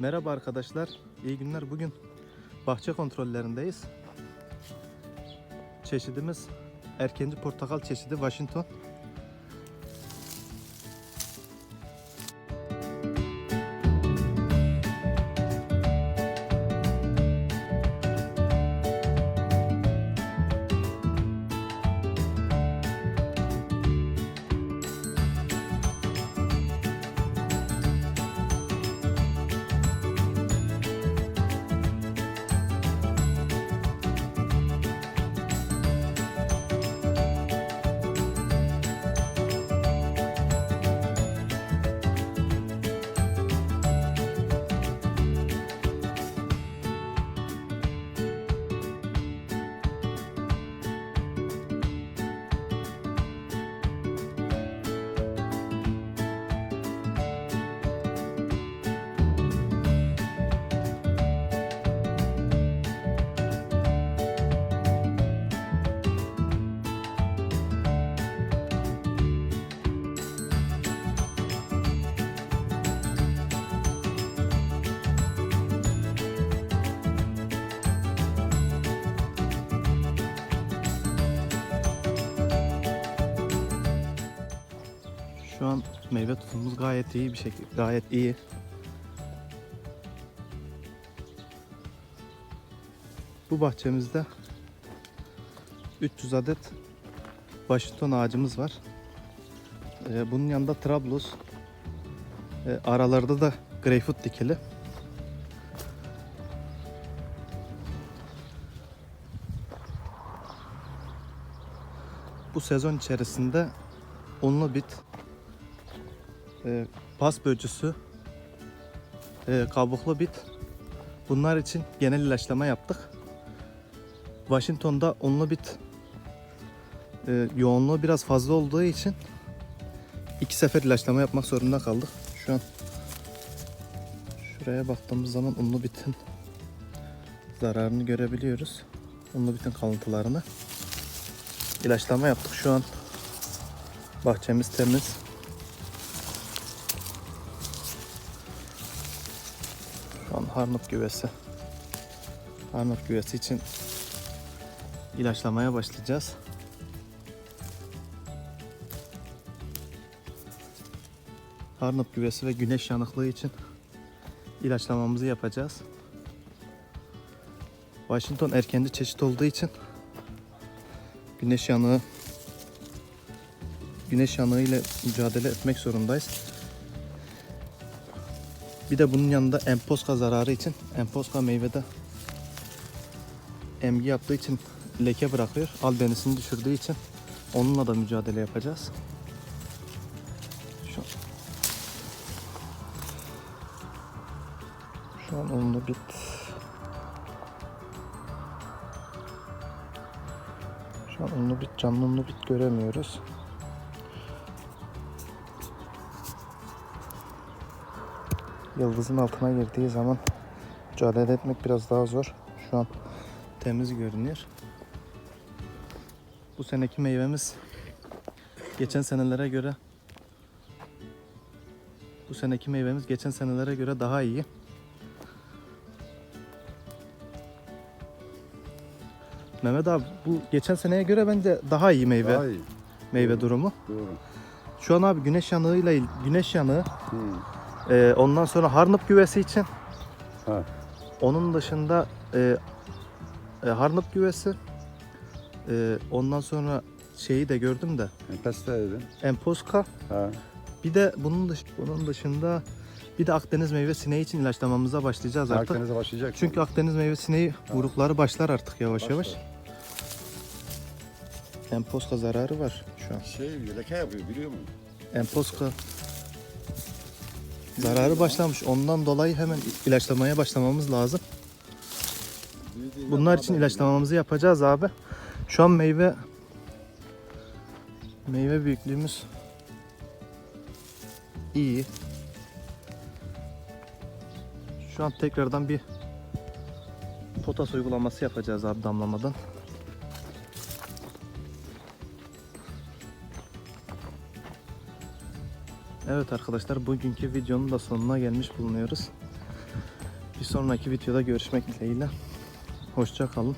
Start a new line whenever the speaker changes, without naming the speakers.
Merhaba arkadaşlar, iyi günler. Bugün bahçe kontrollerindeyiz. Çeşidimiz erkenci portakal çeşidi Washington. Şu an meyve tutumumuz gayet iyi bir şekilde, gayet iyi. Bu bahçemizde 300 adet Washington ağacımız var. Ee, bunun yanında Trablus, ee, aralarda da Greyfurt dikili. Bu sezon içerisinde unlu bit, e, pas böcüsü, e, kabuklu bit. Bunlar için genel ilaçlama yaptık. Washington'da unlu bit e, yoğunluğu biraz fazla olduğu için iki sefer ilaçlama yapmak zorunda kaldık. Şu an şuraya baktığımız zaman unlu bitin zararını görebiliyoruz. Unlu bitin kalıntılarını. İlaçlama yaptık. Şu an bahçemiz temiz. Harnut güvesi. Harnut güvesi için ilaçlamaya başlayacağız. Harnut güvesi ve güneş yanıklığı için ilaçlamamızı yapacağız. Washington erkenci çeşit olduğu için güneş yanığı güneş yanığı ile mücadele etmek zorundayız. Bir de bunun yanında emposka zararı için emposka meyvede emgi yaptığı için leke bırakıyor. Albenisini düşürdüğü için onunla da mücadele yapacağız. Şu, şu an onunla bit. Şu an onunla bit, canlı onunla bit göremiyoruz. Yıldızın altına girdiği zaman mücadele etmek biraz daha zor. Şu an temiz görünüyor. Bu seneki meyvemiz geçen senelere göre bu seneki meyvemiz geçen senelere göre daha iyi. Mehmet abi bu geçen seneye göre bence daha iyi meyve
Daha iyi.
meyve durumu.
Doğru.
Şu an abi güneş yanığıyla güneş yanığı
Hı.
E, ondan sonra harnıp güvesi için
Ha.
Onun dışında e, e, harnıp güvesi e, ondan sonra şeyi de gördüm de
Peste dedin.
emposka
Ha.
bir de bunun dış, bunun dışında bir de Akdeniz meyve sineği için ilaçlamamıza başlayacağız artık.
Akdeniz'e başlayacak.
Çünkü Akdeniz meyve sineği vurukları başlar artık yavaş
Başlar.
yavaş. Emposka zararı var şu an.
şey leke yapıyor biliyor musun?
Emposka zararı başlamış. Ondan dolayı hemen ilaçlamaya başlamamız lazım. Bunlar için ilaçlamamızı yapacağız abi. Şu an meyve meyve büyüklüğümüz iyi. Şu an tekrardan bir potas uygulaması yapacağız abi damlamadan. Evet arkadaşlar bugünkü videonun da sonuna gelmiş bulunuyoruz. Bir sonraki videoda görüşmek dileğiyle. Hoşça kalın.